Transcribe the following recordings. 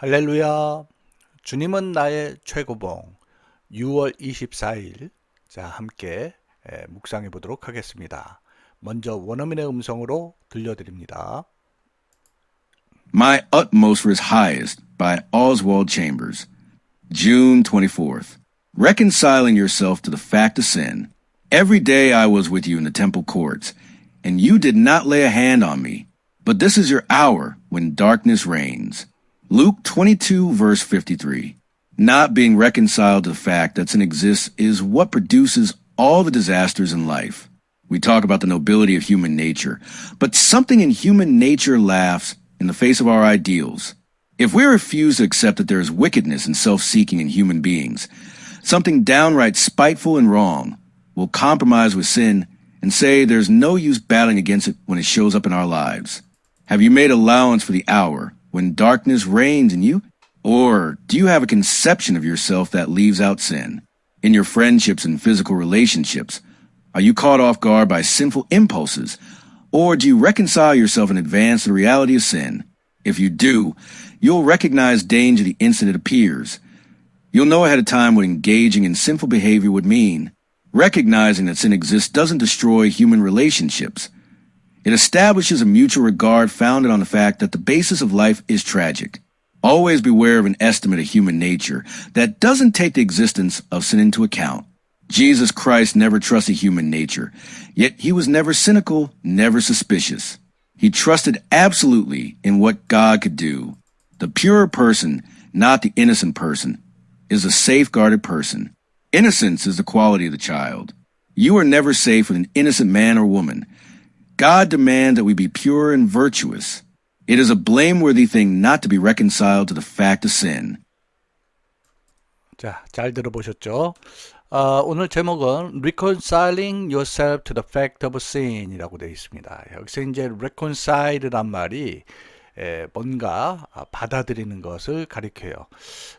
할렐루야. 주님은 나의 최고봉. 6월 24일. 자, 함께 에, 묵상해 보도록 하겠습니다. 먼저 원어민의 음성으로 들려드립니다. My Utmost is Highest by Oswald Chambers. June 24th. Reconciling yourself to the fact of sin. Every day I was with you in the temple courts, and you did not lay a hand on me. But this is your hour when darkness reigns. Luke 22 verse 53. Not being reconciled to the fact that sin exists is what produces all the disasters in life. We talk about the nobility of human nature, but something in human nature laughs in the face of our ideals. If we refuse to accept that there is wickedness and self-seeking in human beings, something downright spiteful and wrong, we'll compromise with sin and say there's no use battling against it when it shows up in our lives. Have you made allowance for the hour when darkness reigns in you? Or do you have a conception of yourself that leaves out sin? In your friendships and physical relationships, are you caught off guard by sinful impulses? Or do you reconcile yourself in advance to the reality of sin? If you do, you'll recognize danger the instant it appears. You'll know ahead of time what engaging in sinful behavior would mean. Recognizing that sin exists doesn't destroy human relationships. It establishes a mutual regard founded on the fact that the basis of life is tragic. Always beware of an estimate of human nature that doesn't take the existence of sin into account. Jesus Christ never trusted human nature, yet he was never cynical, never suspicious. He trusted absolutely in what God could do. The pure person, not the innocent person, is a safeguarded person. Innocence is the quality of the child. You are never safe with an innocent man or woman. God demands that we be pure and virtuous. It is a blameworthy thing not to be reconciled to the fact of sin. 자, 잘 들어보셨죠? 어, 오늘 제목은 Reconciling Yourself to the Fact of Sin이라고 되어 있습니다. 여기서 이제 reconcile란 말이 에, 뭔가 받아들이는 것을 가리켜요.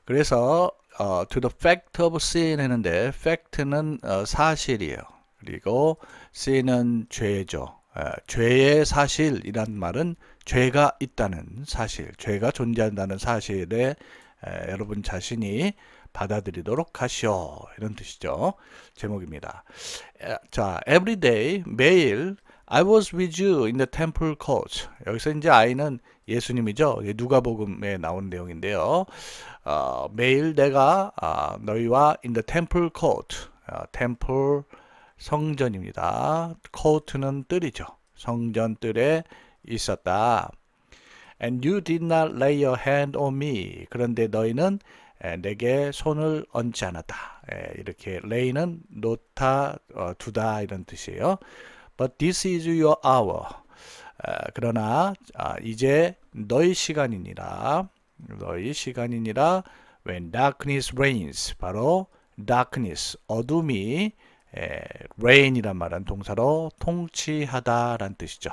그래서 어, to the fact of sin 했는데 fact는 어, 사실이에요. 그리고 sin은 죄죠. 에, 죄의 사실이란 말은 죄가 있다는 사실, 죄가 존재한다는 사실에 에, 여러분 자신이 받아들이도록 하시오. 이런 뜻이죠. 제목입니다. 에, 자, every day, 매일 I was with you in the temple court. 여기서 이제 I는 예수님이죠. 누가복음에 나온 내용인데요. 어, 매일 내가 어, 너희와 in the temple court, 어, temple 성전입니다. court는 뜰이죠. 성전 뜰에 있었다. And you did not lay your hand on me. 그런데 너희는 내게 손을 얹지 않았다. 이렇게 lay는 놓다, 어, 두다 이런 뜻이에요. But this is your hour. 그러나 아, 이제 너희 시간이니라. 너희 시간이니라. When darkness reigns. 바로 darkness, 어둠이 reign이란 말은 동사로 통치하다란 뜻이죠.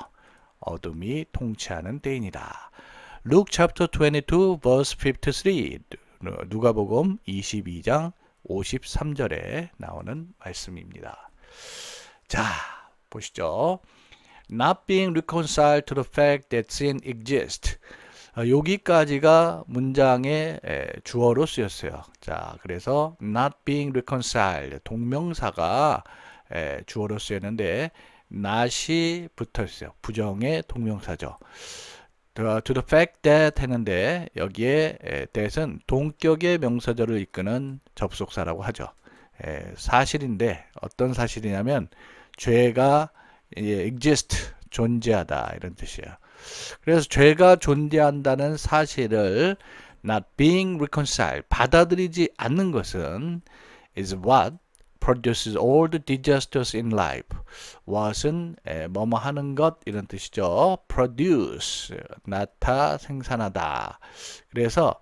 어둠이 통치하는 때이니라. Luke chapter 22 verse 53 누가복음 22장 53절에 나오는 말씀입니다. 자, 보시죠. Not being reconciled to the fact that sin exists. 여기까지가 문장의 주어로 쓰였어요. 자, 그래서 not being reconciled 동명사가 주어로 쓰였는데 not이 붙어 있어요. 부정의 동명사죠. to the fact that 했는데 여기에 that은 동격의 명사절을 이끄는 접속사라고 하죠. 사실인데 어떤 사실이냐면 죄가 exist 존재하다 이런 뜻이에요. 그래서 죄가 존재한다는 사실을 not being reconciled 받아들이지 않는 것은 is what produces all the disasters in life. what은 뭐뭐 하는 것 이런 뜻이죠. produce 나타 생산하다. 그래서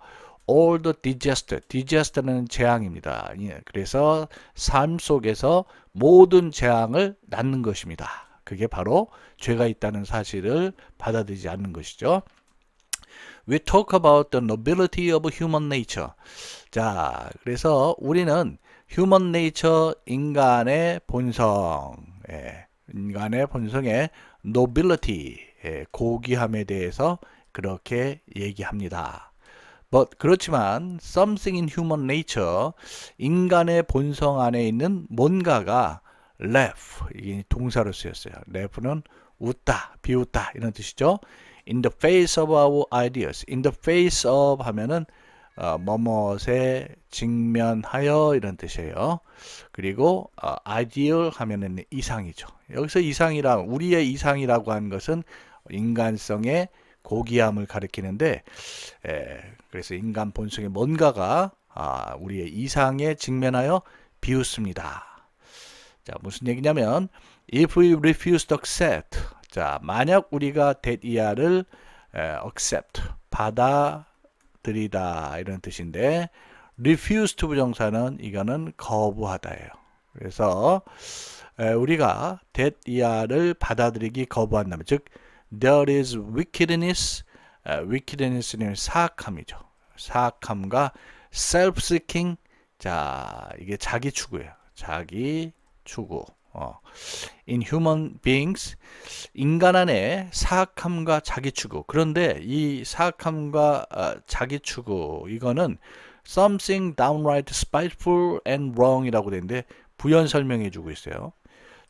all the disaster, disaster는 재앙입니다. 그래서 삶 속에서 모든 재앙을 낳는 것입니다. 그게 바로 죄가 있다는 사실을 받아들이지 않는 것이죠. We talk about the nobility of human nature. 자, 그래서 우리는 human nature, 인간의 본성, 예, 인간의 본성의 nobility, 예, 고귀함에 대해서 그렇게 얘기합니다. But 그렇지만 something in human nature 인간의 본성 안에 있는 뭔가가 laugh 이게 동사로 쓰였어요. laugh는 웃다, 비웃다 이런 뜻이죠. In the face of our ideas. In the face of 하면은 어, 뭐뭇에 직면하여 이런 뜻이에요. 그리고 어, ideal 하면은 이상이죠. 여기서 이상이라 우리의 이상이라고 하는 것은 인간성의 고귀함을 가리키는데 에, 그래서 인간 본성의 뭔가가 아, 우리의 이상에 직면하여 비웃습니다. 자, 무슨 얘기냐면 if we refuse to accept 자, 만약 우리가 대이야를 accept 받아들이다 이런 뜻인데 refuse to 부정사는 이거는 거부하다예요. 그래서 에, 우리가 대이야를 받아들이기 거부한다면 즉 there is wickedness 에, wickedness는 사악함이죠. 사악함과 self-seeking 자 이게 자기 추구예요. 자기 추구. 어. In human beings 인간 안에 사악함과 자기 추구. 그런데 이 사악함과 어, 자기 추구 이거는 something downright spiteful and wrong이라고 되는데 부연 설명해 주고 있어요.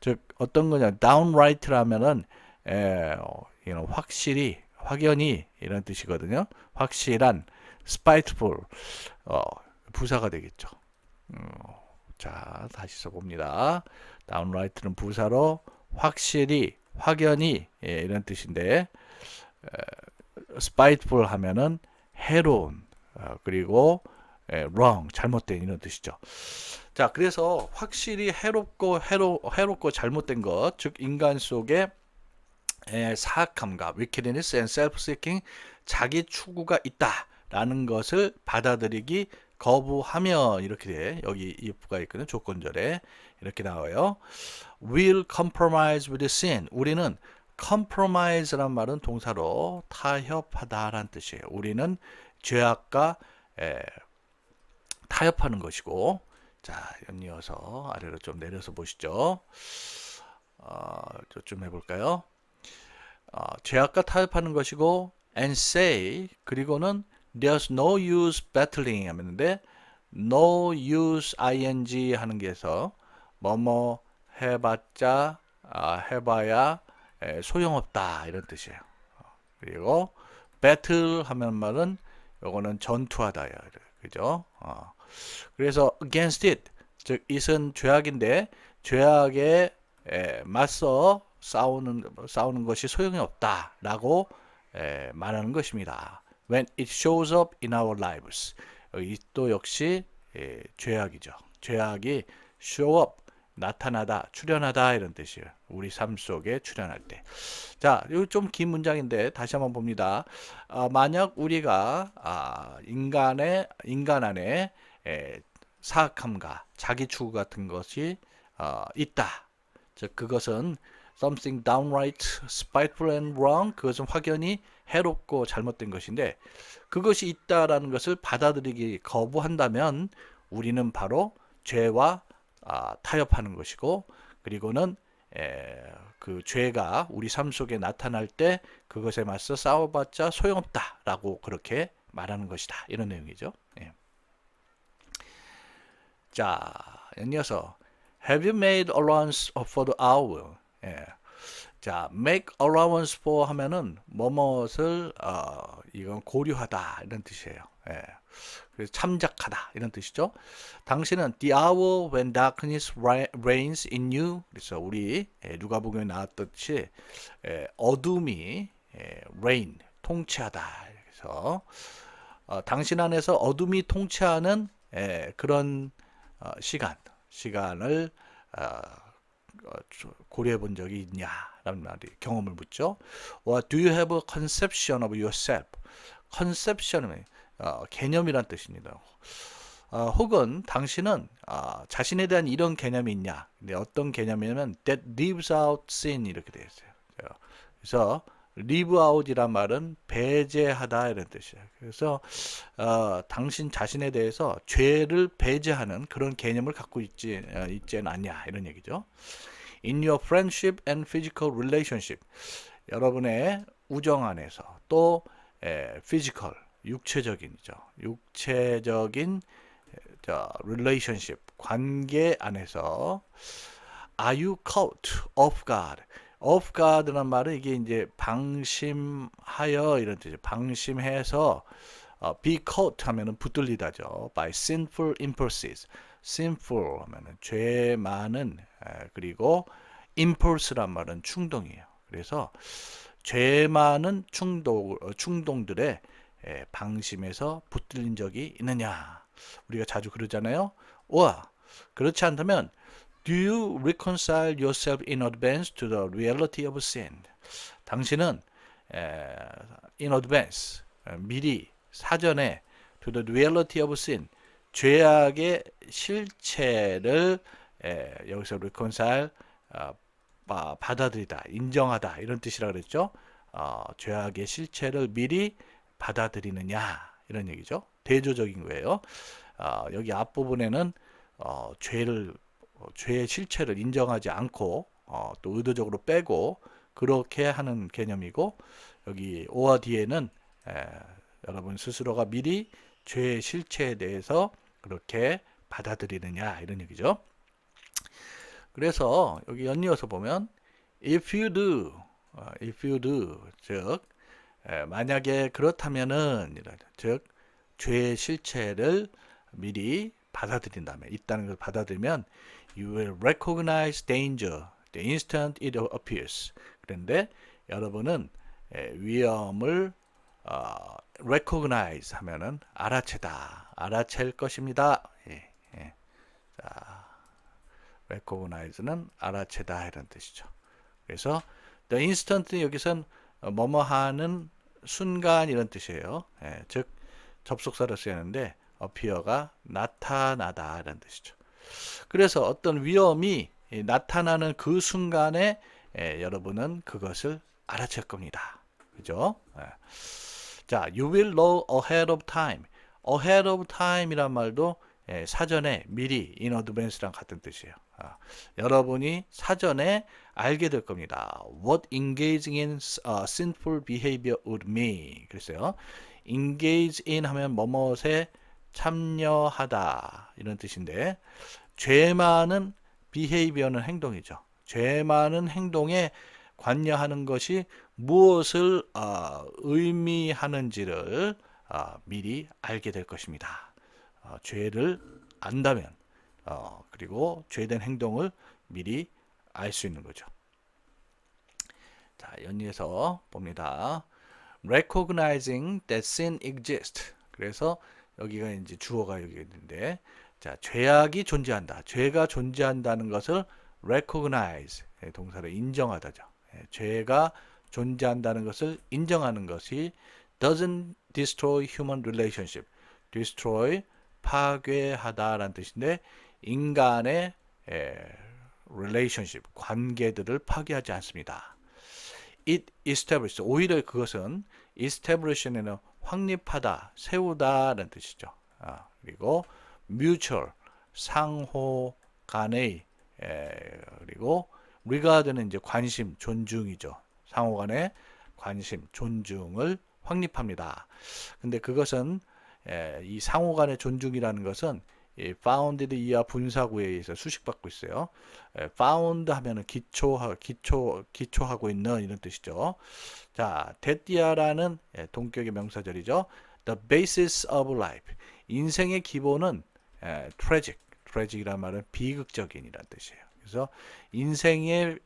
즉 어떤 거냐 downright라면은 에, 어, 이런 확실히 확연히 이런 뜻이거든요. 확실한 spiteful 어, 부사가 되겠죠. 음, 자 다시 써봅니다. Downright는 부사로 확실히 확연히 예, 이런 뜻인데 에, spiteful 하면은 해로운 어, 그리고 에, wrong 잘못된 이런 뜻이죠. 자 그래서 확실히 해롭고 해로, 해롭고 잘못된 것 즉 인간 속에 에, 사악함과 wickedness and self-seeking 자기 추구가 있다라는 것을 받아들이기 거부하면 이렇게 돼. 여기 if가 있거든요 조건절에 이렇게 나와요. Will compromise with sin. 우리는 compromise란 말은 동사로 타협하다라는 뜻이에요. 우리는 죄악과 에, 타협하는 것이고. 자 연이어서 아래로 좀 내려서 보시죠. 어, 좀 해볼까요? 어, 죄악과 타협하는 것이고 and say 그리고는 there's no use battling 하면데 no use ing 하는 게서 뭐뭐 해봤자 아, 해봐야 에, 소용없다 이런 뜻이에요. 어, 그리고 battle 하면 말은 요거는 전투하다요. 그죠? 어. 그래서 against it 즉 it은 죄악인데 죄악에 에, 맞서 싸우는 싸우는 것이 소용이 없다라고 에, 말하는 것입니다. When it shows up in our lives. 이 또 역시 에, 죄악이죠. 죄악이 show up 나타나다, 출현하다 이런 뜻이에요. 우리 삶 속에 출현할 때. 자, 이거 좀 긴 문장인데 다시 한번 봅니다. 아, 만약 우리가 아, 인간의 인간 안에 에, 사악함과 자기 추구 같은 것이 어, 있다. 즉 그것은 something downright spiteful and wrong 그것은 확연히 해롭고 잘못된 것인데 그것이 있다라는 것을 받아들이기 거부한다면 우리는 바로 죄와 아, 타협하는 것이고 그리고는 에, 그 죄가 우리 삶 속에 나타날 때 그것에 맞서 싸워봤자 소용없다라고 그렇게 말하는 것이다 이런 내용이죠. 예. 자, 연이어서 Have you made allowance for the hour? 예. 자, make allowance for 하면은 뭐뭇을 어, 이건 고려하다 이런 뜻이에요. 예. 그래서 참작하다 이런 뜻이죠. 당신은 the hour when darkness reigns in you. 그래서 우리 예, 누가복음에 나왔듯이 예, 어둠이 예, reign 통치하다. 그래서 어, 당신 안에서 어둠이 통치하는 예, 그런 어, 시간 시간을 어, 어, 고려해 본 적이 있냐 라는 말이 경험을 묻죠. What do you have a conception of yourself? conception은 어, 개념이란 뜻입니다. 어, 혹은 당신은 어, 자신에 대한 이런 개념이 있냐? 근데 어떤 개념이냐면 that leaves out sin 이렇게 되어 있어요. 그래서 leave out이란 말은 배제하다 이런 뜻이에요. 그래서 어, 당신 자신에 대해서 죄를 배제하는 그런 개념을 갖고 있지 어, 있지는 않냐 이런 얘기죠. In your friendship and physical relationship, 여러분의 우정 안에서 또 에, physical 육체적인이죠. 육체적인 저 relationship 관계 안에서 are you caught off guard? off guard란 말은 이게 이제 방심하여 이런 뜻이죠. 방심해서 어, be caught 하면은 붙들리다죠. by sinful impulses. Sinful 하면은 죄 많은 에, 그리고 impulse란 말은 충동이에요. 그래서 죄 많은 충동 어, 충동들의 에, 방심에서 붙들린 적이 있느냐? 우리가 자주 그러잖아요. 와 그렇지 않다면 Do you reconcile yourself in advance to the reality of sin? 당신은 에, in advance 에, 미리 사전에 to the reality of sin 죄악의 실체를 에, 여기서 reconcile 어, 바- 받아들이다 인정하다 이런 뜻이라 그랬죠. 어, 죄악의 실체를 미리 받아들이느냐 이런 얘기죠. 대조적인 거예요. 어, 여기 앞 부분에는 어, 죄를 어, 죄의 실체를 인정하지 않고 어, 또 의도적으로 빼고 그렇게 하는 개념이고 여기 오와 뒤에는 에, 여러분 스스로가 미리 죄의 실체에 대해서 그렇게 받아들이느냐 이런 얘기죠. 그래서 여기 연이어서 보면 if you do, 어, if you do 즉 에, 만약에 그렇다면은 즉 죄의 실체를 미리 받아들인다면 있다는 걸 받아들이면 you will recognize danger the instant it appears. 그런데 여러분은 에, 위험을 어, recognize 하면은 알아채다, 알아챌 것입니다. 예, 예. 자, recognize는 알아채다 이런 뜻이죠. 그래서 the instant 여기선 어, 뭐뭐 하는 순간 이런 뜻이에요. 예, 즉 접속사로 쓰였는데 appear가 나타나다 이런 뜻이죠. 그래서 어떤 위험이 이 나타나는 그 순간에 예, 여러분은 그것을 알아챌 겁니다. 그죠? 예. 자, you will know ahead of time. ahead of time이란 말도 예, 사전에 미리 in advance랑 같은 뜻이에요. 아, 여러분이 사전에 알게 될 겁니다. What engaging in uh, sinful behavior would mean. 그랬어요. engage in 하면 뭐뭇에 참여하다 이런 뜻인데 죄 많은 behavior는 행동이죠. 죄 많은 행동에 관여하는 것이 무엇을 어, 의미하는지를 어, 미리 알게 될 것입니다. 어, 죄를 안다면 어, 그리고 죄된 행동을 미리 알 수 있는 거죠. 자, 연이어서 봅니다. recognizing that sin exists. 그래서 여기가 이제 주어가 여기 있는데 자, 죄악이 존재한다. 죄가 존재한다는 것을 recognize 예, 동사로 인정하다죠. 예, 죄가 존재한다는 것을 인정하는 것이 doesn't destroy human relationship. destroy 파괴하다라는 뜻인데 인간의 에, relationship 관계들을 파괴하지 않습니다. it establish 오히려 그것은 establish는 확립하다, 세우다라는 뜻이죠. 아, 그리고 mutual 상호 간의 에, 그리고 regard는 이제 관심, 존중이죠. 상호 간의 관심, 존중을 확립합니다. 근데 그것은 에, 이 상호 간의 존중이라는 것은 이 founded 이하 분사구에 의해서 수식받고 있어요. 에, found 하면은 기초 기초 기초하고 있는 이런 뜻이죠. 자, 데띠아라는 예, 동격의 명사절이죠. The basis of life. 인생의 기본은 에, tragic. tragic이란 말은 비극적인이란 뜻이에요. 그래서 인생의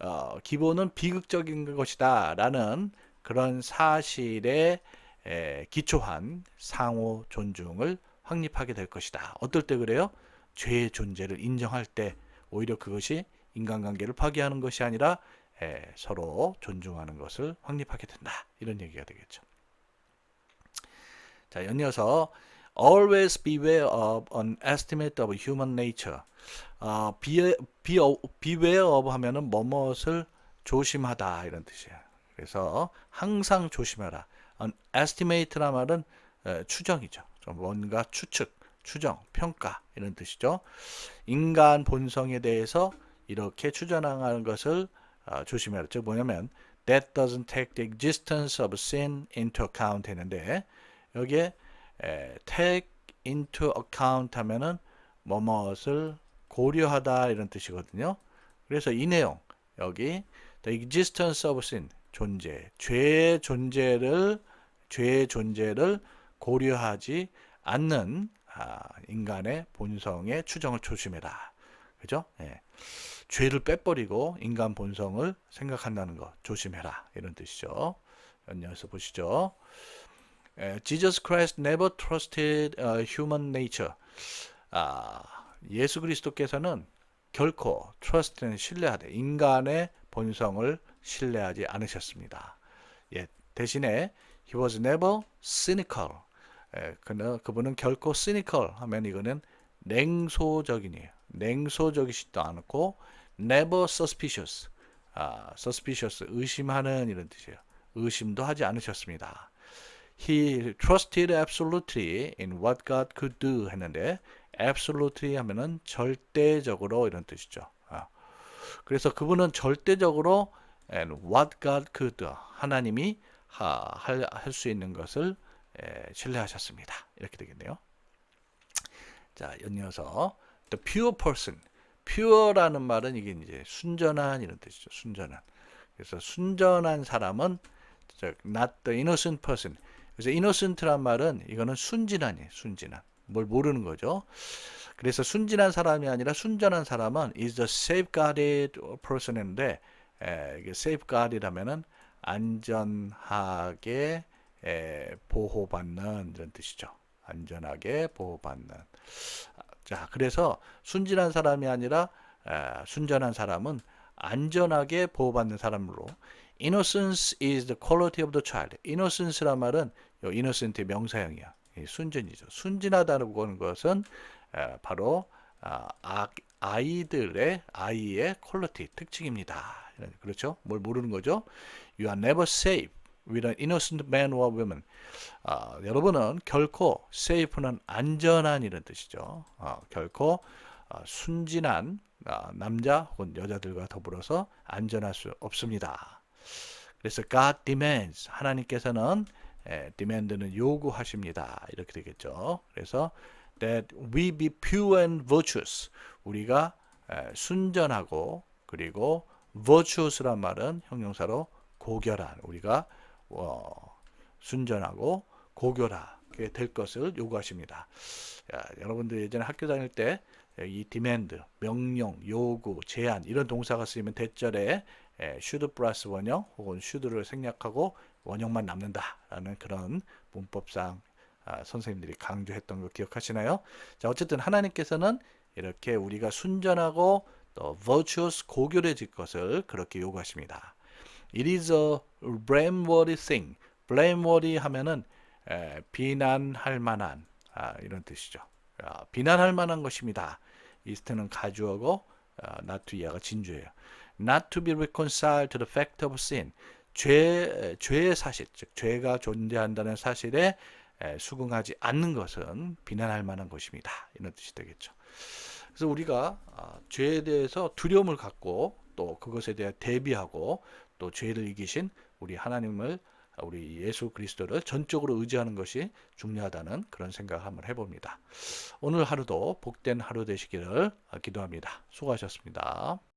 어, 기본은 비극적인 것이다라는 그런 사실에 에, 기초한 상호 존중을 확립하게 될 것이다. 어떨 때 그래요? 죄의 존재를 인정할 때 오히려 그것이 인간관계를 파괴하는 것이 아니라 에, 서로 존중하는 것을 확립하게 된다. 이런 얘기가 되겠죠. 자, 연이어서 always beware of an estimate of human nature. 어, be, be, beware of 하면은 뭐뭇을 조심하다 이런 뜻이에요. 그래서 항상 조심하라. an estimate란 말은 에, 추정이죠. 좀 뭔가 추측, 추정, 평가 이런 뜻이죠. 인간 본성에 대해서 이렇게 추정하는 것을 어, 조심해라. 즉 뭐냐면 that doesn't take the existence of sin into account 했는데 여기에 에, take into account 하면은 뭐뭇을 고려하다 이런 뜻이거든요. 그래서 이 내용 여기 the existence of sin 존재 죄의 존재를 죄의 존재를 고려하지 않는 아, 인간의 본성의 추정을 조심해라. 그죠? 예. 죄를 빼버리고 인간 본성을 생각한다는 거 조심해라. 이런 뜻이죠. 연이어서 보시죠. 에, Jesus Christ never trusted uh, human nature. 아, 예수 그리스도께서는 결코 trust는 신뢰하되 인간의 본성을 신뢰하지 않으셨습니다. 예, 대신에 he was never cynical. 예, 그분은 결코 cynical 하면 이거는 냉소적이니 냉소적이시도 않고 never suspicious. 아, suspicious 의심하는 이런 뜻이에요. 의심도 하지 않으셨습니다. He trusted absolutely in what God could do 했는데 absolutely 하면은 절대적으로 이런 뜻이죠. 아, 그래서 그분은 절대적으로 and what God could 하나님이 할 수 있는 것을 에, 신뢰하셨습니다. 이렇게 되겠네요. 자, 연이어서 the pure person. pure라는 말은 이게 이제 순전한 이런 뜻이죠. 순전한. 그래서 순전한 사람은 즉 not the innocent person. 그래서 innocent란 말은 이거는 순진하니 순진한. 뭘 모르는 거죠. 그래서 순진한 사람이 아니라 순전한 사람은 is the safeguarded person인데 에, 이게 safeguard이라면은 안전하게 에, 보호받는 이런 뜻이죠. 안전하게 보호받는. 자, 그래서 순진한 사람이 아니라 에, 순전한 사람은 안전하게 보호받는 사람으로 innocence is the quality of the child. innocence란 말은 요 innocent의 명사형이야. 이 순전이죠. 순진하다는 것은 에, 바로 아, 아, 아이들의 아이의 퀄리티 특징입니다. 그렇죠? 뭘 모르는 거죠? You are never safe with an innocent man or woman. 아, 여러분은 결코 safe는 안전한 이런 뜻이죠. 아, 결코 아, 순진한 아, 남자 혹은 여자들과 더불어서 안전할 수 없습니다. 그래서 God demands 하나님께서는 에, demand는 요구하십니다. 이렇게 되겠죠. 그래서 that we be pure and virtuous 우리가 에, 순전하고 그리고 virtuous란 말은 형용사로 고결한 우리가 어, 순전하고 고결하게 될 것을 요구하십니다. 야, 여러분들 예전에 학교 다닐 때 이 demand, 명령, 요구, 제한 이런 동사가 쓰이면 대절에 에, should 플러스 원형 혹은 should를 생략하고 원형만 남는다라는 그런 문법상 아, 선생님들이 강조했던 거 기억하시나요? 자, 어쨌든 하나님께서는 이렇게 우리가 순전하고 또 virtuous 고결해질 것을 그렇게 요구하십니다. It is a blameworthy thing. blameworthy 하면은 에, 비난할 만한 아, 이런 뜻이죠. 아, 비난할 만한 것입니다. 이스트는 가주어고 아, not to 이하가 진주예요. Not to be reconciled to the fact of sin. 죄, 죄의 사실, 즉 죄가 존재한다는 사실에 에, 수긍하지 않는 것은 비난할 만한 것입니다. 이런 뜻이 되겠죠. 그래서 우리가 아, 죄에 대해서 두려움을 갖고 또 그것에 대해 대비하고 또 죄를 이기신 우리 하나님을 우리 예수 그리스도를 전적으로 의지하는 것이 중요하다는 그런 생각을 한번 해봅니다. 오늘 하루도 복된 하루 되시기를 기도합니다. 수고하셨습니다.